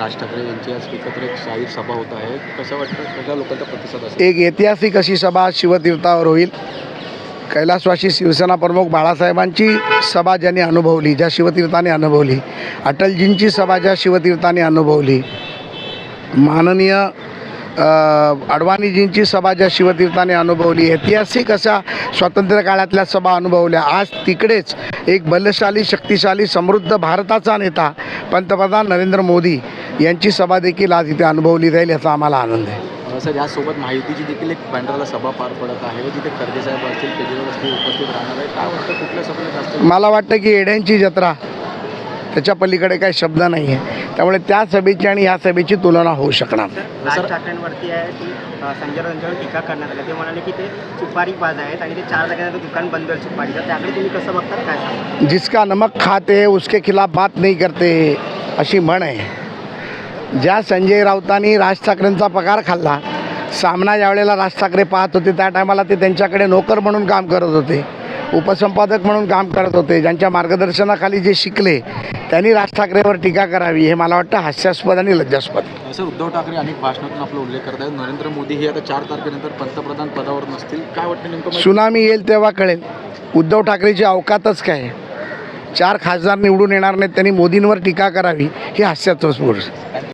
राज ठाकरे यांची आज एकत्र एक जाहीर सभा होत आहे. कसं वाटतं? सगळ्या लोकांचा प्रतिसाद असेल? एक ऐतिहासिक अशी सभा शिवतीर्थावर होईल. कैलासवासी शिवसेना प्रमुख बाळासाहेबांची सभा ज्यांनी अनुभवली ज्या शिवतीर्थाने अनुभवली अटलजींची सभा ज्या शिवतीर्थाने अनुभवली माननीय अडवाणीजींची सभा ज्या शिवतीर्थाने अनुभवली ऐतिहासिक अशा स्वातंत्र्य काळातल्या सभा अनुभवल्या. आज तिकडेच एक बलशाली शक्तिशाली समृद्ध भारताचा नेता पंतप्रधान नरेंद्र मोदी यांची सभा देखील आज इथे अनुभवली जाईल याचा आम्हाला आनंद आहे. सर यासोबत माहितीची देखील एक बँड्राला सभा पार पडत आहे व तिथे खडगे साहेब असतील केजरीवाल असतील उपस्थित राहणार आहे काय वाटतं कुठल्या सभेला जास्त मला वाटतं की येड्यांची जत्रा त्याच्या पलीकडे काही शब्द नाही आहे त्यामुळे त्या सभेची आणि ह्या सभेची तुलना होऊ शकणार नाही. राज ठाकरेंवरती आहे की अ, संजय राऊत यांच्यावर टीका करण्यात आली. ते म्हणाले की ते सुपारी बाज आहेत आणि ते चार जागेचं दुकान बंद होईल सुपारीचं. त्याकडे तुम्ही कसं बघता? काय सांगा जिसका नमक खाते हैं उसके खिलाफ बात नहीं करते अशी म्हण आहे. ज्या संजय राऊतांनी राज ठाकरेंचा पगार खाल्ला सामना ज्यावेळेला राज ठाकरे पाहत होते त्या टायमाला ते त्यांच्याकडे नोकर म्हणून काम करत होते उपसंपादक म्हणून काम करत होते ज्यांच्या मार्गदर्शनाखाली जे शिकले त्यांनी राज ठाकरेवर टीका करावी हे मला वाटतं हास्यास्पद आणि लज्जास्पद. सर उद्धव ठाकरे अनेक भाषणातून आपला उल्लेख करत आहेत. नरेंद्र मोदी हे आता चार तारखेनंतर पंतप्रधान पदावर नसतील. काय वाटतं नेमकं सुनामी येईल तेव्हा कळेल. उद्धव ठाकरेची अवकातच काय? चार खासदार निवडून येणार नाहीत त्यांनी मोदींवर टीका करावी ही हास्यास्पद